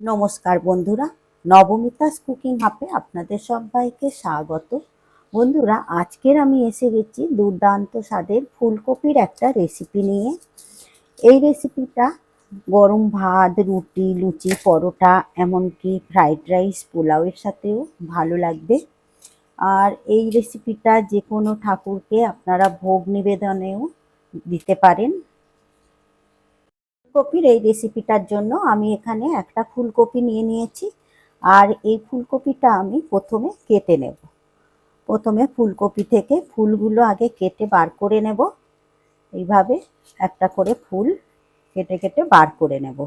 নমস্কার বন্ধুরা, নবমিতাস কুকিং হাপে আপনাদের সবাইকে স্বাগত। বন্ধুরা, আজকের আমি এসে গেছি দুর্দান্ত স্বাদের ফুলকপির একটা রেসিপি নিয়ে। এই রেসিপিটা গরম ভাত, রুটি, লুচি, পরোটা, এমনকি ফ্রাইড রাইস পোলাওয়ের সাথেও ভালো লাগবে। আর এই রেসিপিটা যে কোনো ঠাকুরকে আপনারা ভোগ নিবেদনেও দিতে পারেন। ফুলকপির এই রেসিপিটার জন্য আমি এখানে একটা ফুলকপি নিয়ে নিয়েছি। আর এই ফুলকপিটা আমি প্রথমে কেটে নেব। প্রথমে ফুলকপি থেকে ফুলগুলো আগে কেটে বার করে নেব। এইভাবে একটা করে ফুল কেটে কেটে বার করে নেব।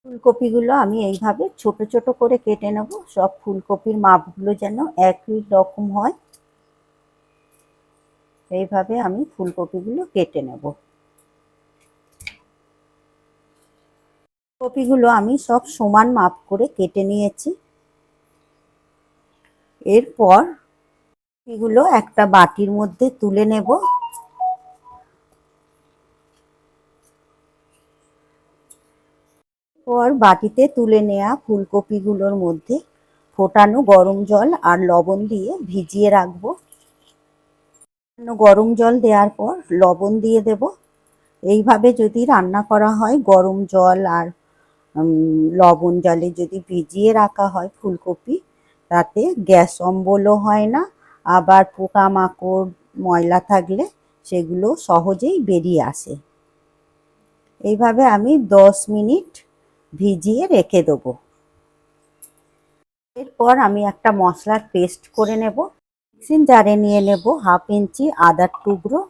ফুলকপিগুলো আমি এইভাবে ছোট ছোট করে কেটে নেব। সব ফুলকপির মাপগুলো যেন একই রকম হয়। এইভাবে আমি ফুলকপিগুলো কেটে নেব। কপিগুলো আমি সব সমান মাপ করে কেটে নিয়েছি। এরপর এগুলো একটা বাটির মধ্যে তুলে নেব। পর বাটিতে তুলে নেওয়া ফুলকপিগুলোর মধ্যে ফোটানো গরম জল আর লবণ দিয়ে ভিজিয়ে রাখব। গরম জল দেওয়ার পর লবণ দিয়ে দেব। এইভাবে যদি রান্না করা হয়, গরম জল আর লবণ জলে যদি ভিজিয়ে রাখা হয় ফুলকপি, তাতে গ্যাস অম্বলও হয় না, আবার পোকামাকড়, ময়লা থাকলে সেগুলো সহজেই বেরিয়ে আসে। এইভাবে আমি দশ মিনিট ভিজিয়ে রেখে দেবো। এরপর আমি একটা মশলার পেস্ট করে নেব। মিক্সিং জারে নিয়ে নেব হাফ ইঞ্চি আদার টুকরো,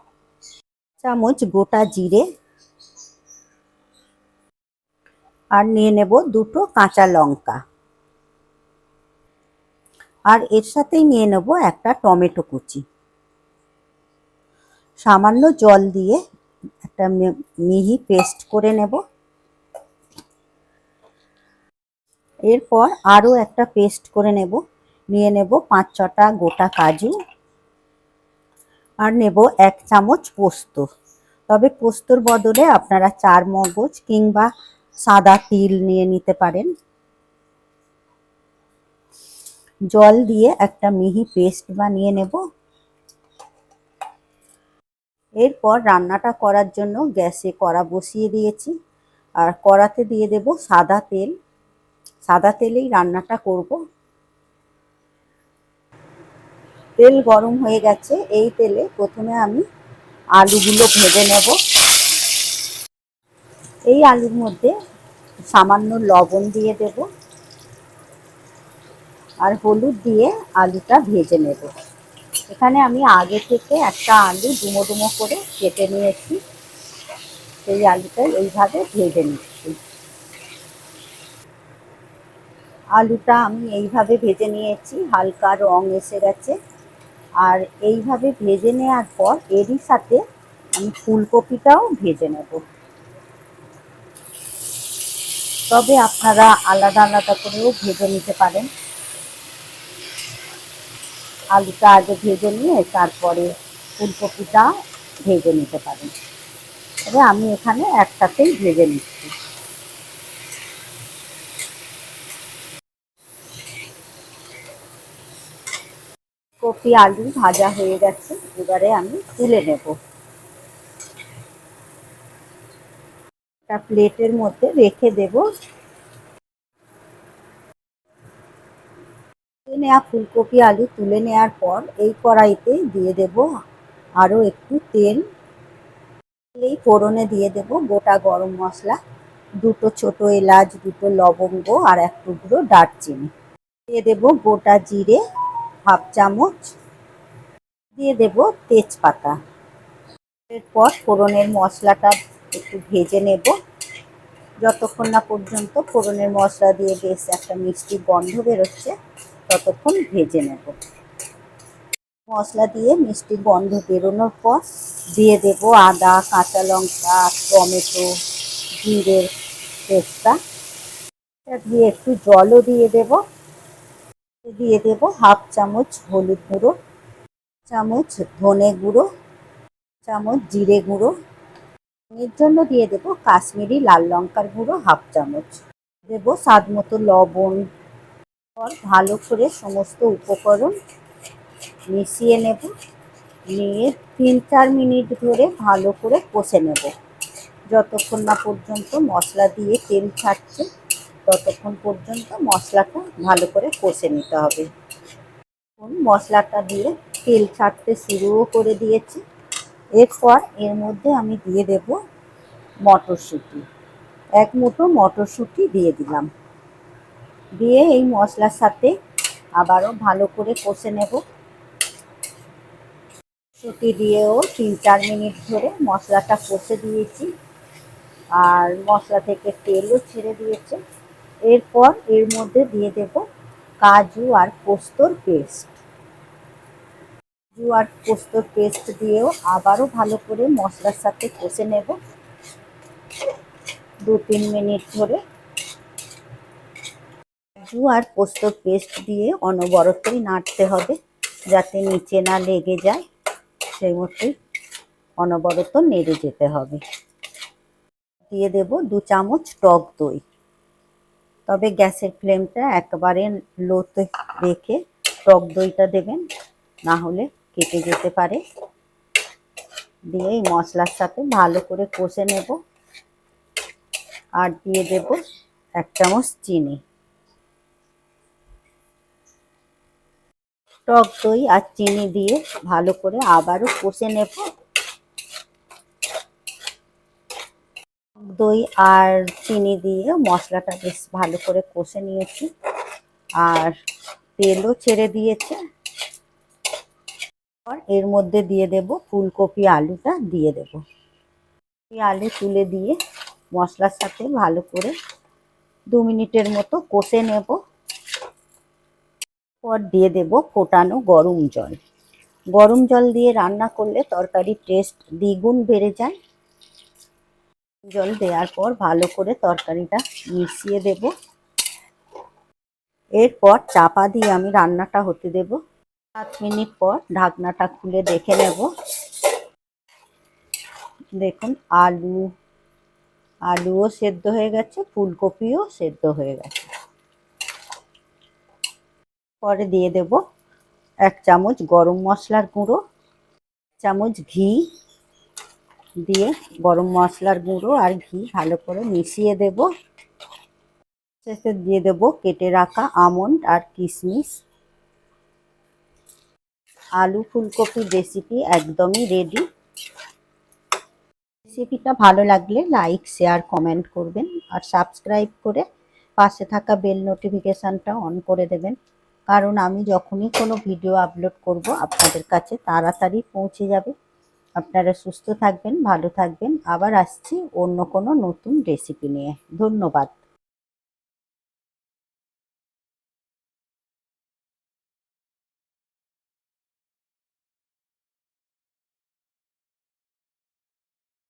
চামচ গোটা জিরে আর নিয়ে নেব দুটো কাঁচা লঙ্কা। আর এর সাথেই নিয়ে নেব একটা টমেটো কুচি। সামান্য জল দিয়ে একটা মিহি পেস্ট করে নেব। এরপর আরও একটা পেস্ট করে নেব। নিয়ে নেব পাঁচ ছটা গোটা কাজু আর নেব এক চামচ পোস্ত। তবে পোস্তর বদলে আপনারা চার মগজ কিংবা সাদা তিল নিয়ে নিতে পারেন। জল দিয়ে একটা মিহি পেস্ট বানিয়ে নেব। এরপর রান্নাটা করার জন্য গ্যাসে কড়া বসিয়ে দিয়েছি। আর কড়াতে দিয়ে দেব সাদা তেল। সাদা তেলেই রান্নাটা করব। তেল গরম হয়ে গেছে, এই তেলে প্রথমে আমি আলুগুলো ভেজে নেব। এই আলুর মধ্যে সামান্য লবণ দিয়ে দেব আর হলুদ দিয়ে আলুটা ভেজে নেব। এখানে আমি আগে থেকে একটা আলু ডুমো ডুমো করে কেটে নিয়েছি। সেই আলুটা এইভাবে ভেজে নিচ্ছি। আলুটা আমি এইভাবে ভেজে নিয়েছি, হালকা রং এসে গেছে। আর এইভাবে ভেজে নেওয়ার পর এরই সাথে আমি ফুলকপিটাও ভেজে নেব। তবে আপনারা আলাদা আলাদা করেও ভেজে নিতে পারেন। আলুটা আগে ভেজে নিয়ে তারপরে ফুলকপিটা ভেজে নিতে পারেন। তবে আমি এখানে একসাথেই ভেজে নিচ্ছি। কপি আলু ভাজা হয়ে গেছে, এবারে আমি তুলে নেব। একটা প্লেটের মধ্যে রেখে দেব। নেওয়া ফুলকপি আলু তুলে নেওয়ার পর এই কড়াইতে দিয়ে দেব আরও একটু তেল। এই ফোড়নে দিয়ে দেব গোটা গরম মশলা, দুটো ছোট এলাচ, দুটো লবঙ্গ আর এক টুকরো দারচিনি। দিয়ে দেব গোটা জিরে হাফ চামচ দিয়ে দেব তেজপাতা। এরপর ফোড়নের মশলাটা একটু ভেজে নেব। যতক্ষণ না পর্যন্ত ফোড়নের মশলা দিয়ে বেশ একটা মিষ্টি গন্ধ বেরোচ্ছে, ততক্ষণ ভেজে নেব। মশলা দিয়ে মিষ্টি গন্ধ বেরোনোর পর দিয়ে দেব আদা, কাঁচা লঙ্কা, টমেটো, জিরের পেস্তা। দিয়ে একটু জলও দিয়ে দেবো। দিয়ে দেব হাফ চামচ হলুদ গুঁড়ো, চামচ ধনে গুঁড়ো, চামচ জিরে গুঁড়ো। এর জন্য দিয়ে দেবো কাশ্মীরি লাল লঙ্কার গুঁড়ো হাফ চামচ। দেবো স্বাদ মতো লবণ। পর ভালো করে সমস্ত উপকরণ মিশিয়ে নেব। নিয়ে তিন চার মিনিট ধরে ভালো করে কষে নেব। যতক্ষণ না পর্যন্ত মশলা দিয়ে তেল ছাড়ছে ততক্ষণ পর্যন্ত মশলাটা ভালো করে কষে নিতে হবে। মশলাটা দিয়ে তেল ছাড়তে শুরুও করে দিয়েছি। এরপর এর মধ্যে আমি দিয়ে দেব মটরশুঁটি। এক মুঠো মটরশুঁটি দিয়ে দিলাম। দিয়ে এই মশলার সাথে আবারও ভালো করে কষে নেব। শুটি দিয়েও তিন চার মিনিট ধরে মশলাটা কষে দিয়েছি। আর মশলা থেকে তেলও ছেড়ে দিয়েছে। এরপর এর মধ্যে দিয়ে দেব কাজু আর পোস্তর পেস্ট। কাজু আর পোস্তর পেস্ট দিয়েও আবারও ভালো করে মশলার সাথে কষে নেব। দু তিন মিনিট ধরে কাজু আর পোস্তর পেস্ট দিয়ে অনবরতই নাড়তে হবে যাতে নিচে না লেগে যায়। সেই মতোই অনবরত নেড়ে যেতে হবে। দিয়ে দেব দু চামচ টক দই। তবে গ্যাসের ফ্লেমটা একবারে লোতে রেখে টক দইটা দেবেন না হলে কেটে যেতে পারে। দিয়ে এই মশলার সাথে ভালো করে কষে নেব। আর দিয়ে দেব এক চামচ চিনি। টক দই আর চিনি দিয়ে ভালো করে আবারও কষে নেব। দই আর চিনি দিয়ে মশলাটা বেশ ভালো করে কষে নিয়েছি। আর তেলও ছেড়ে দিয়েছে। এর মধ্যে দিয়ে দেব ফুলকপি আলুটা, দিয়ে দেব। আলু তুলে দিয়ে মশলার সাথে ভালো করে দু মিনিটের মতো কষে নেব। পর দিয়ে দেব ফোটানো গরম জল। গরম জল দিয়ে রান্না করলে তরকারির টেস্ট দ্বিগুণ বেড়ে যায়। জল দেওয়ার পর ভালো করে তরকারিটা মিশিয়ে দেব। এরপর চাপা দিয়ে আমি রান্নাটা হতে দেব। সাত মিনিট পর ঢাকনাটা খুলে দেখে নেব। দেখুন, আলু, আলুও সেদ্ধ হয়ে গেছে, ফুলকপিও সেদ্ধ হয়ে গেছে। পরে দিয়ে দেব এক চামচ গরম মশলার গুঁড়ো চামচ ঘি দিয়ে গরম মশলার গুঁড়ো আর ঘি ভালো করে মিশিয়ে দেব। শেষে দিয়ে দেব কেটে রাখা আমন্ড আর কিশমিশ। আলু ফুলকপি রেসিপি একদমই রেডি রেসিপিটা ভালো লাগলে লাইক শেয়ার কমেন্ট করবেন আর সাবস্ক্রাইব করে পাশে থাকা বেল নোটিফিকেশানটা অন করে দেবেন। কারণ আমি যখনই কোনো ভিডিও আপলোড করব, আপনাদের কাছে তাড়াতাড়ি পৌঁছে যাবে। আপনারা সুস্থ থাকবেন ভালো থাকবেন। আবার আসছি অন্য কোনো নতুন রেসিপি নিয়ে। ধন্যবাদ।